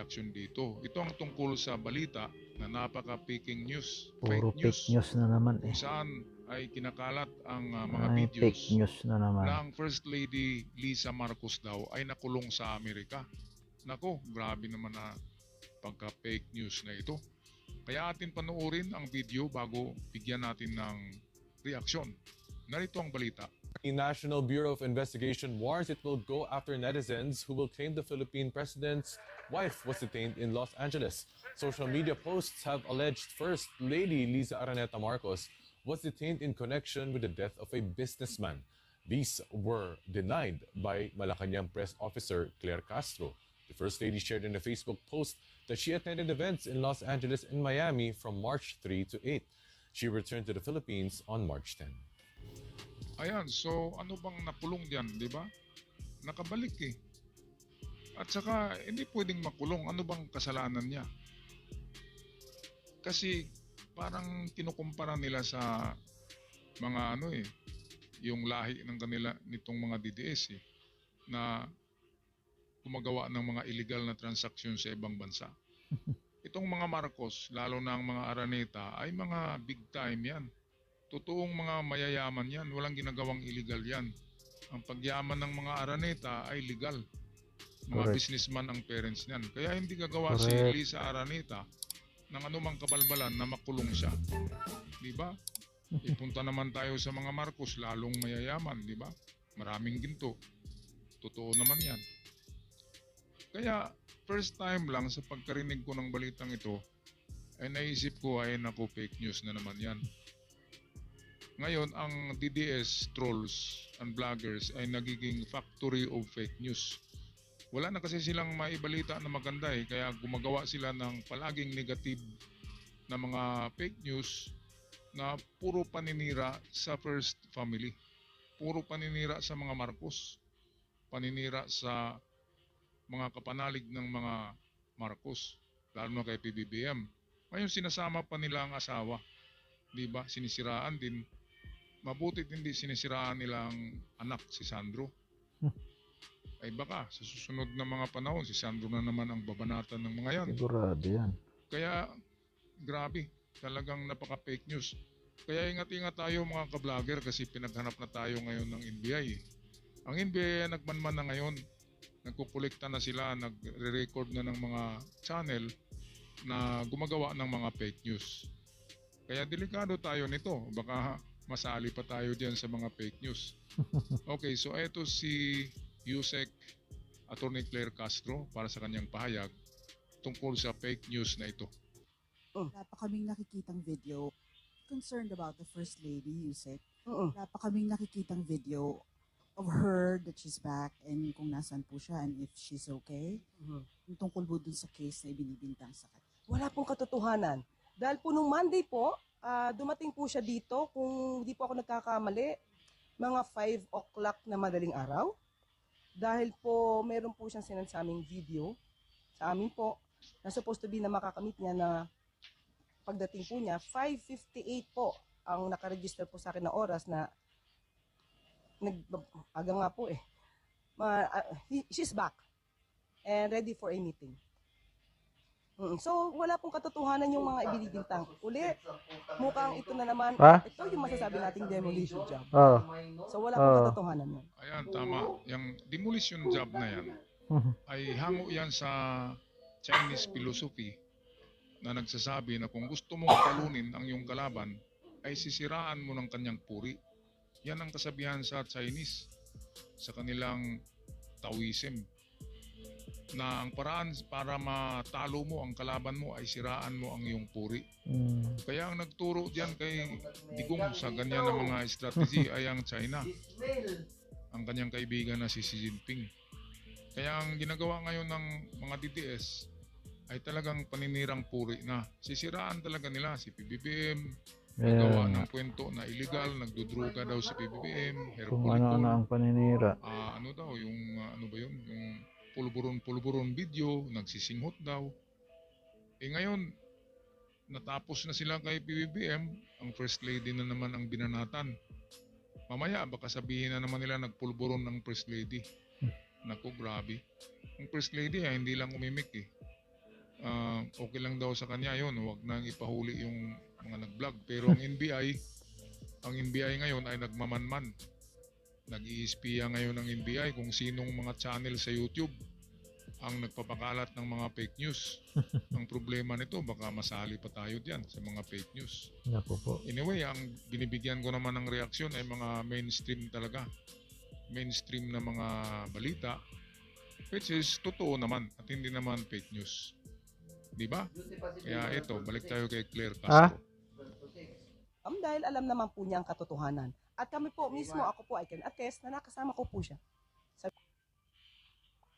reaksyon dito. Ito ang tungkol sa balita na napaka-faking news, Puro fake news, fake news na naman eh. saan ay kinakalat ang ah, mga Ay, videos fake news na naman. na ang First Lady Lisa Marcos daw ay nakulong sa Amerika. Nako, grabe naman na pagka-fake news na ito. Kaya atin panoorin ang video bago bigyan natin ng reaksyon. Narito ang balita. The National Bureau of Investigation warns it will go after netizens who will claim the Philippine president's wife was detained in Los Angeles. Social media posts have alleged First Lady Liza Araneta Marcos was detained in connection with the death of a businessman. These were denied by Malacanang press officer Claire Castro. The First Lady shared in a Facebook post that she attended events in Los Angeles and Miami from March 3 to 8. She returned to the Philippines on March 10. Ayan, so ano bang nakulong diyan, di ba? Nakabalik eh. At saka, hindi pwedeng makulong. Ano bang kasalanan niya? Kasi, parang kinukumpara nila sa mga ano eh, yung lahi ng kanila nitong mga DDS eh, na gumagawa ng mga illegal na transaksyon sa ibang bansa. Itong mga Marcos, lalo na ang mga Araneta, ay mga big time yan. Totoong mga mayayaman yan. Walang ginagawang illegal yan. Ang pagyaman ng mga Araneta ay legal. Mga Correct. businessman ang parents niyan. Kaya hindi gagawa si Correct. Lisa Araneta ng anumang kabalbalan na makulong siya. Di ba? Ipunta naman tayo sa mga Marcos, lalong mayayaman, di ba? Maraming ginto. Totoo naman yan. Kaya, first time lang sa pagkarinig ko ng balitang ito, ay naisip ko ay naku fake news na naman yan. Ngayon, ang DDS trolls and vloggers ay nagiging factory of fake news. Wala na kasi silang maibalita na maganda eh, kaya gumagawa sila ng palaging negative na mga fake news na puro paninira sa first family. Puro paninira sa mga Marcos. Paninira sa mga kapanalig ng mga Marcos, lalo na kay PBBM. Ngayon sinasama pa nila ang asawa. 'Di ba? Sinisiraan din. Mabutit hindi sinisiraan nilang anak si Sandro. Ay baka sa susunod na mga panahon si Sandro na naman ang babanatan ng mga yan. Sigurado yan. Kaya grabe, talagang napaka-fake news. Kaya ingat-ingat tayo mga ka-vlogger kasi pinaghanap na tayo ngayon ng NBI. Ang NBI ay nagmanman na ngayon. Nagkukolekta na sila, nagre-record na ng mga channel na gumagawa ng mga fake news. Kaya delikado tayo nito. Baka masali pa tayo diyan sa mga fake news. Okay, so eto si Yusek Attorney Claire Castro para sa kanyang pahayag tungkol sa fake news na ito. Wala pa kaming nakikitang video concerned about the First Lady, Yusek. Oo. Wala pa kaming nakikitang video of her that she's back and kung nasan po siya and if she's okay. Mhm. Yung tungkol po dun sa case na ibinibintang sa kanya. Wala pong katotohanan. Dahil po nung Monday po, ah, dumating po siya dito, kung di po ako nagkakamali, mga 5 o'clock na madaling araw. Dahil po, meron po siyang sinansaming video sa amin po, na supposed to be na makakamit niya na pagdating po niya, 5.58 po ang nakaregister po sa akin na oras na nag, aga nga po eh. Ma, ah, he- she's back and ready for a meeting. Mm, So, wala pong katotohanan yung mga ibinibintang. Uli, mukhang ito na naman, Ha? ito yung masasabi nating demolition job. Oh. So, wala pong Oo. katotohanan yun. Ayan, tama. Yung demolition job na yan ay hango yan sa Chinese philosophy na nagsasabi na kung gusto mong talunin ang iyong kalaban ay sisiraan mo ng kanyang puri. Yan ang kasabihan sa Chinese sa kanilang Taoism na ang paraan para matalo mo ang kalaban mo ay siraan mo ang iyong puri. Mm. Kaya ang nagturo diyan kay Digong sa ganyan na mga strategy ay ang China. Ang kanyang kaibigan na si Xi Jinping. Kaya ang ginagawa ngayon ng mga DDS ay talagang paninirang puri na. Sisiraan talaga nila si PBBM, nagawa Yeah. ng kwento na illegal, nagdudruga daw si PBBM, Kung ano-ano ang paninira. ah, ano daw, yung ah, ano ba yun, yung pulburon-pulburon video, nagsisinghot daw. Eh ngayon, natapos na sila kay PBBM, ang First Lady na naman ang binanatan. Mamaya, baka sabihin na naman nila nagpulburon ng First Lady. Naku, grabe. Ang First Lady, ah, hindi lang umimik eh. ah, okay lang daw sa kanya yun, huwag nang ipahuli yung mga nag-vlog. Pero ang NBI, ang NBI ngayon ay nagmamanman. Nag-iispiya ngayon ng NBI kung sinong mga channel sa YouTube ang nagpapakalat ng mga fake news. ang problema nito, baka masali pa tayo diyan sa mga fake news. Naku po. Anyway, ang binibigyan ko naman ng reaksyon ay mga mainstream talaga. Mainstream na mga balita which is totoo naman at hindi naman fake news. Di ba? Kaya ito, balik tayo kay Claire Ah? Castro. Um, dahil alam naman po niya ang katotohanan. At kami po, mismo ako po, I can attest na nakasama ko po siya.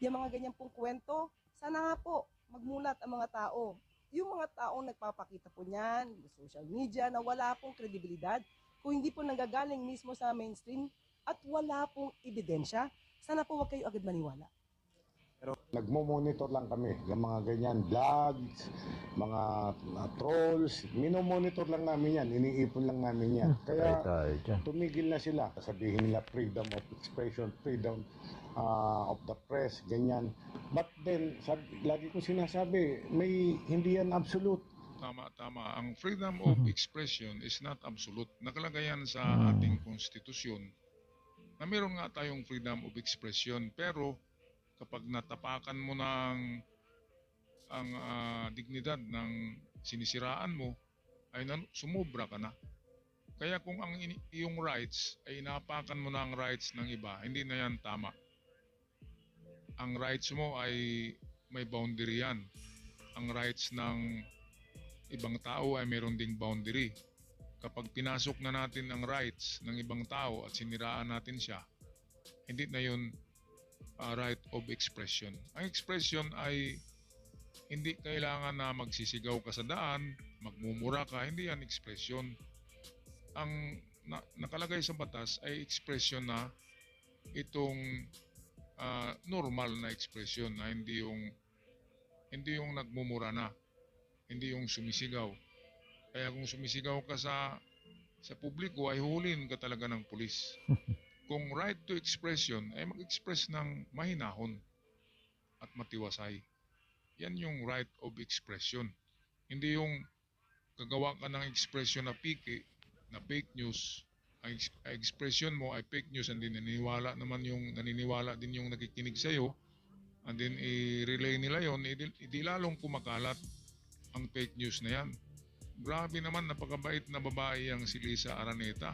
Yung mga ganyan pong kwento, sana nga po, magmulat ang mga tao. Yung mga taong nagpapakita po niyan, sa social media, na wala pong kredibilidad, kung hindi po nanggagaling mismo sa mainstream, at wala pong ebidensya, sana po wag kayo agad maniwala. Nagmo-monitor lang kami yung mga ganyan vlogs, mga uh, trolls, minomonitor lang namin yan, iniipon lang namin yan. Patay Kaya tumigil na sila. Sabihin nila freedom of expression, freedom uh, of the press, ganyan. But then, sab- lagi ko sinasabi, may hindi yan absolute. Tama, tama. Ang freedom of Mhm. expression is not absolute. Nakalagay yan sa Mm. ating konstitusyon na meron nga tayong freedom of expression pero kapag natapakan mo ng ang ah, dignidad ng sinisiraan mo ay nan- sumubra ka na. Kaya kung ang iyong rights ay inapakan mo na ang rights ng iba, hindi na yan tama. Ang rights mo ay may boundary yan. Ang rights ng ibang tao ay meron ding boundary. Kapag pinasok na natin ang rights ng ibang tao at siniraan natin siya, hindi na yun uh, right of expression. Ang expression ay hindi kailangan na magsisigaw ka sa daan, magmumura ka, hindi yan expression. Ang na, nakalagay sa batas ay expression na itong ah, normal na expression na hindi yung hindi yung nagmumura na hindi yung sumisigaw. Kaya kung sumisigaw ka sa sa publiko ay huhulihin ka talaga ng pulis. kung right to expression ay mag-express ng mahinahon at matiwasay. Yan yung right of expression. Hindi yung gagawa ka ng expression na piki, na fake news. Ang ex- ang expression mo ay fake news and then naniniwala naman yung naniniwala din yung nakikinig sa iyo and then i-relay nila yon hindi, hindi lalong kumakalat ang fake news na yan. Grabe naman, napakabait na babae ang si Lisa Araneta,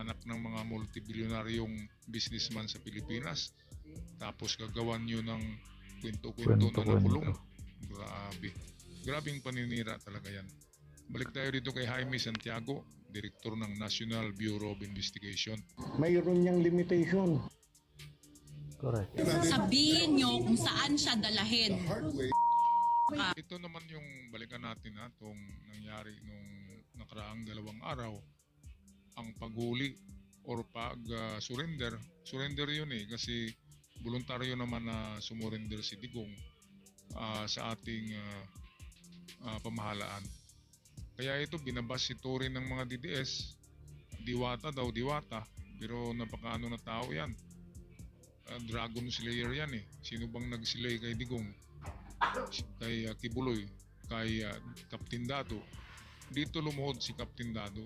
anak ng mga multibilyonaryong businessman sa Pilipinas. Tapos gagawan nyo ng kwento-kwento na nakulong. Grabe. Grabing paninira talaga yan. Balik tayo dito kay Jaime Santiago, Direktor ng National Bureau of Investigation. Mayroon niyang limitation. Correct. sabihin nyo kung saan siya dalahin. Ito naman yung balikan natin ha, itong nangyari nung nakaraang dalawang araw. Ang paghuli or pag-surrender. surrender yun eh kasi voluntaryo naman na sumurrender si Digong ah, sa ating ah, ah, pamahalaan. Kaya ito binabas ito rin ng mga DDS. Diwata daw, diwata. Pero napakaano na tao yan. Ah, Dragon Slayer yan eh. Sino bang nag-slay kay Digong? kay uh, Kibuloy, kay uh, Captain Dado. Dito lumuhod si Captain Dado.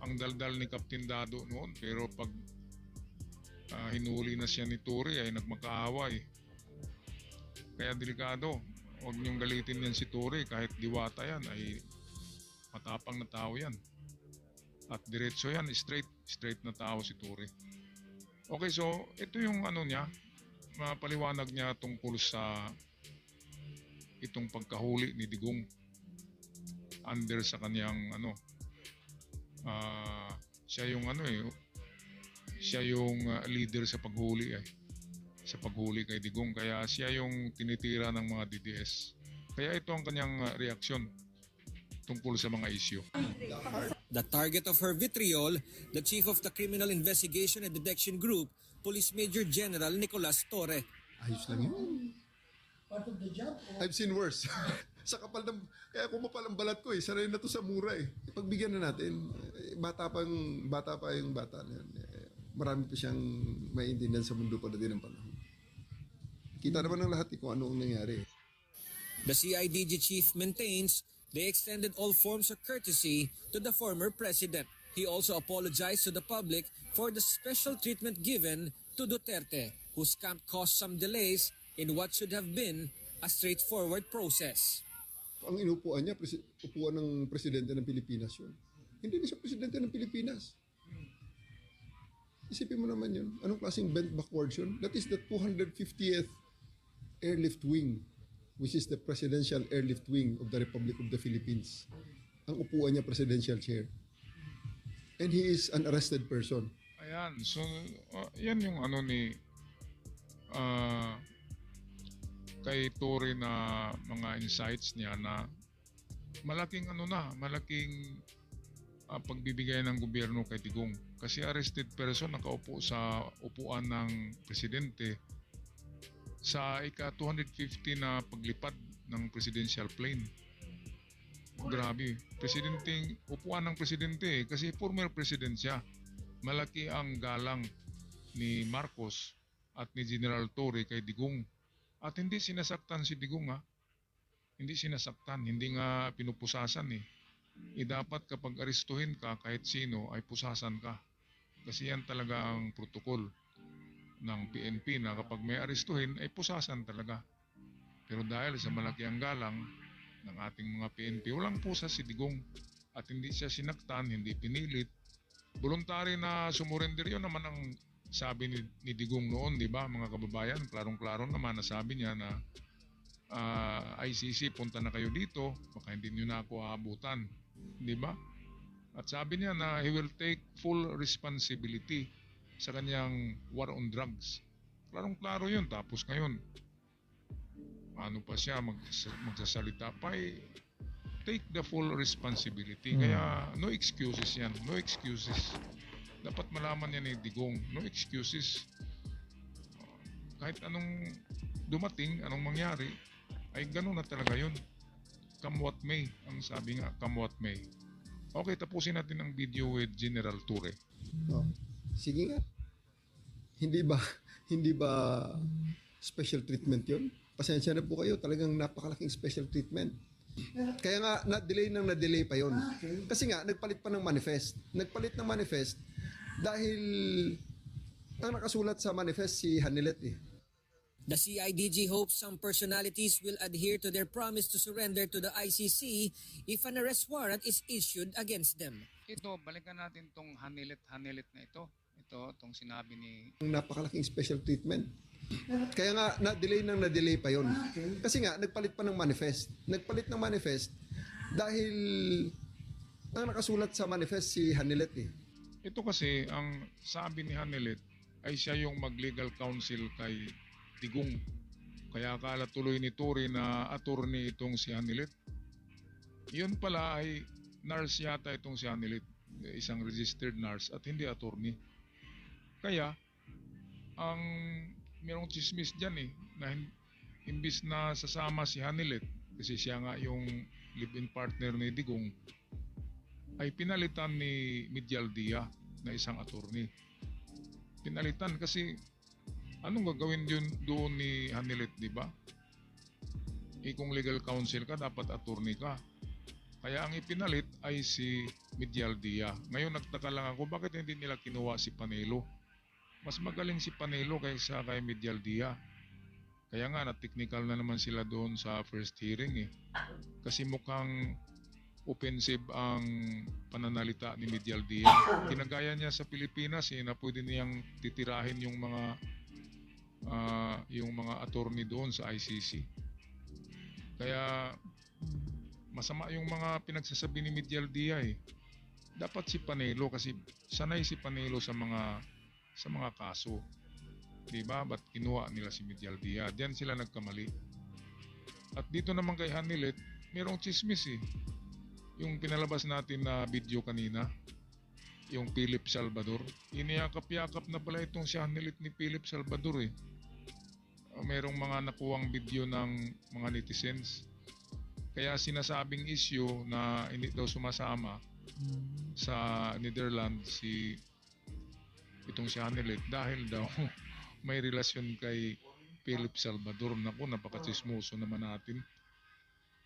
Ang daldal ni Captain Dado noon, pero pag uh, hinuli na siya ni Tori ay nagmakaaway. Kaya delikado. Huwag niyong galitin yan si Tori kahit diwata yan ay matapang na tao yan. At diretso yan, straight, straight na tao si Tori. Okay, so ito yung ano niya, mapaliwanag niya tungkol sa itong pagkahuli ni Digong under sa kanyang ano ah, siya yung ano eh siya yung ah, leader sa paghuli eh sa paghuli kay Digong kaya siya yung tinitira ng mga DDS kaya ito ang kanyang ah, reaksyon tungkol sa mga isyu The target of her vitriol, the chief of the Criminal Investigation and Detection Group, Police Major General Nicolas Torre. Ayos lang yun. Part of the job or I've seen worse. sa kapal ng... Kaya kumapal ang balat ko eh. Sanay na to sa mura eh. Pagbigyan na natin. eh, Bata pa yung bata, pa yung bata na yan. Eh, Marami pa siyang maintindihan sa mundo pa na din ng panahon. Kita naman ng lahat eh kung ano ang nangyari. The CIDG chief maintains they extended all forms of courtesy to the former president. He also apologized to the public for the special treatment given to Duterte, whose camp caused some delays in what should have been a straightforward process. Ang inupuan niya, upuan ng presidente ng Pilipinas yun. Hindi na siya presidente ng Pilipinas. Isipin mo naman yun. Anong klaseng bent backwards yun? That is the 250th Airlift Wing, which is the Presidential Airlift Wing of the Republic of the Philippines. Ang upuan niya, presidential chair. And he is an arrested person. Ayan, so uh, yan yung ano ni ah, kay Tory na mga insights niya na malaking ano na, malaking ah, pagbibigay ng gobyerno kay Digong. Kasi arrested person nakaupo sa upuan ng presidente sa ika-250 na paglipad ng presidential plane. Grabe. Presidente, upuan ng presidente eh, kasi former president siya malaki ang galang ni Marcos at ni General Torre kay Digong. At hindi sinasaktan si Digong ha. Hindi sinasaktan, hindi nga pinupusasan eh. Eh dapat kapag arestuhin ka kahit sino ay pusasan ka. Kasi yan talaga ang protocol ng PNP na kapag may arestuhin ay pusasan talaga. Pero dahil sa malaki ang galang ng ating mga PNP, walang pusa si Digong. At hindi siya sinaktan, hindi pinilit, voluntary na sumurrender yun naman ang sabi ni, ni Digong noon, di ba mga kababayan? Klarong-klaro naman na sabi niya na ah, ICC, punta na kayo dito, baka hindi nyo na ako aabutan. Di ba? At sabi niya na he will take full responsibility sa kanyang war on drugs. Klarong-klaro yun. Tapos ngayon, ano pa siya mag, magsasalita pa eh, take the full responsibility. Kaya no excuses yan. No excuses. Dapat malaman yan ni Digong. No excuses. Kahit anong dumating, anong mangyari, ay ganun na talaga yun. Come what may. Ang sabi nga, come what may. Okay, tapusin natin ang video with General Ture. Oh. Sige nga. Hindi ba hindi ba special treatment 'yon? Pasensya na po kayo, talagang napakalaking special treatment. Kaya nga na-delay nang na-delay pa 'yon. Kasi nga nagpalit pa ng manifest. Nagpalit ng manifest dahil ang nakasulat sa manifest si Hanilet eh. The CIDG hopes some personalities will adhere to their promise to surrender to the ICC if an arrest warrant is issued against them. Ito, balikan natin tong hanilit-hanilit na ito. Ito, tong sinabi ni napakalaking special treatment. Kaya nga na-delay nang na-delay pa 'yon. Kasi nga nagpalit pa ng manifest. Nagpalit ng manifest dahil ang nakasulat sa manifest si Hanilet eh. Ito kasi, ang sabi ni Hanelet ay siya yung mag-legal counsel kay Digong. Kaya akala tuloy ni Ture na attorney itong si Hanelet. Yun pala ay nurse yata itong si Hanelet. Isang registered nurse at hindi attorney. Kaya, ang merong chismis dyan eh, na imbis na sasama si Hanelet, kasi siya nga yung live-in partner ni Digong, ay pinalitan ni Midyal Dia na isang attorney. Pinalitan kasi anong gagawin yun doon ni Hanilet, di ba? Eh kung legal counsel ka, dapat attorney ka. Kaya ang ipinalit ay si Midyal Dia. Ngayon nagtaka lang ako, bakit hindi nila kinuha si Panelo? Mas magaling si Panelo kaysa kay Midyal Dia. Kaya nga, na-technical na naman sila doon sa first hearing eh. Kasi mukhang offensive ang pananalita ni Medial Dia. Kinagaya niya sa Pilipinas eh, na pwede niyang titirahin yung mga ah, yung mga attorney doon sa ICC. Kaya masama yung mga pinagsasabi ni Medial Dia eh. Dapat si Panelo kasi sanay si Panelo sa mga sa mga kaso. 'Di ba? Ba't kinuha nila si Medial Dia? Diyan sila nagkamali. At dito naman kay Hanilet, merong chismis eh yung pinalabas natin na video kanina, yung Philip Salvador, iniyakap-yakap na pala itong si Hanelit ni Philip Salvador eh. Uh, Merong mga nakuwang video ng mga netizens. Kaya sinasabing issue na hindi daw sumasama sa Netherlands si itong si Hanelit dahil daw may relasyon kay Philip Salvador. Naku, napakachismoso naman natin.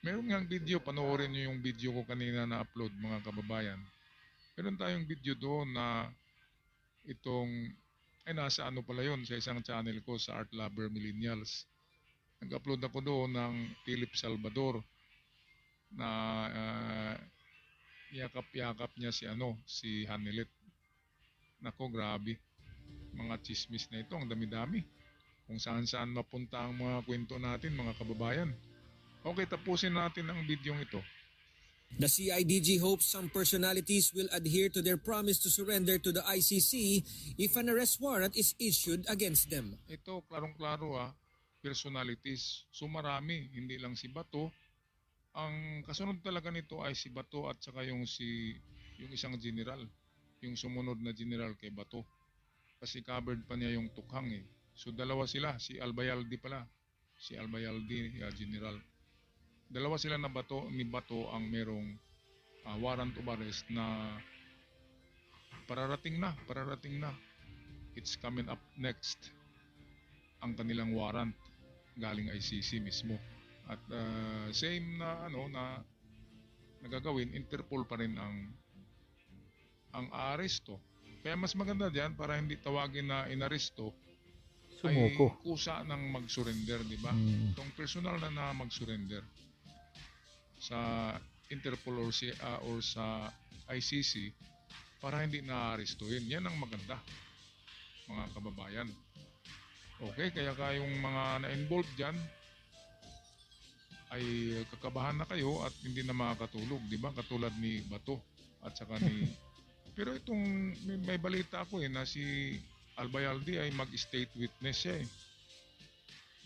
Meron nga video, panoorin nyo yung video ko kanina na upload mga kababayan. Meron tayong video doon na itong, ay nasa ano pala yun, sa isang channel ko sa Art Lover Millennials. Nag-upload ako doon ng Philip Salvador na ah, yakap-yakap niya si ano, si Hanilet. Nako, grabe. Mga chismis na ito, ang dami-dami. Kung saan-saan mapunta ang mga kwento natin, mga kababayan. Okay, tapusin natin ang video ito. The CIDG hopes some personalities will adhere to their promise to surrender to the ICC if an arrest warrant is issued against them. Ito, klarong-klaro ah, personalities. So marami, hindi lang si Bato. Ang kasunod talaga nito ay si Bato at saka yung si yung isang general, yung sumunod na general kay Bato. Kasi covered pa niya yung tukhang eh. So dalawa sila, si Albayaldi pala. Si Albayaldi, uh, general. Dalawa sila na Bato ni Bato ang merong ah, warrant of arrest na pararating na, pararating na. It's coming up next ang kanilang warrant galing ICC mismo. At uh, same na ano na nagagawin, Interpol pa rin ang ang aresto. Kaya mas maganda diyan para hindi tawagin na inaresto ay Sumuko. kusa ng mag-surrender, di ba? Mm. Itong personal na na mag-surrender sa Interpol or, si, ah, or sa ICC para hindi na-arestuhin. Yan ang maganda, mga kababayan. Okay, kaya kayong mga na-involved dyan, ay kakabahan na kayo at hindi na makakatulog, di ba? Katulad ni Bato at saka ni... Pero itong may, may balita ako eh na si Albayaldi ay mag-state witness siya eh.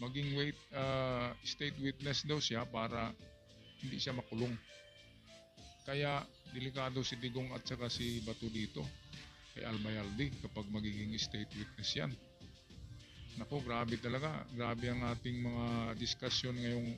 Maging wait, ah, state witness daw siya para hindi siya makulong. Kaya delikado si Digong at saka si Bato dito kay Albayaldi kapag magiging state witness yan. Nako, grabe talaga. Grabe ang ating mga discussion ngayong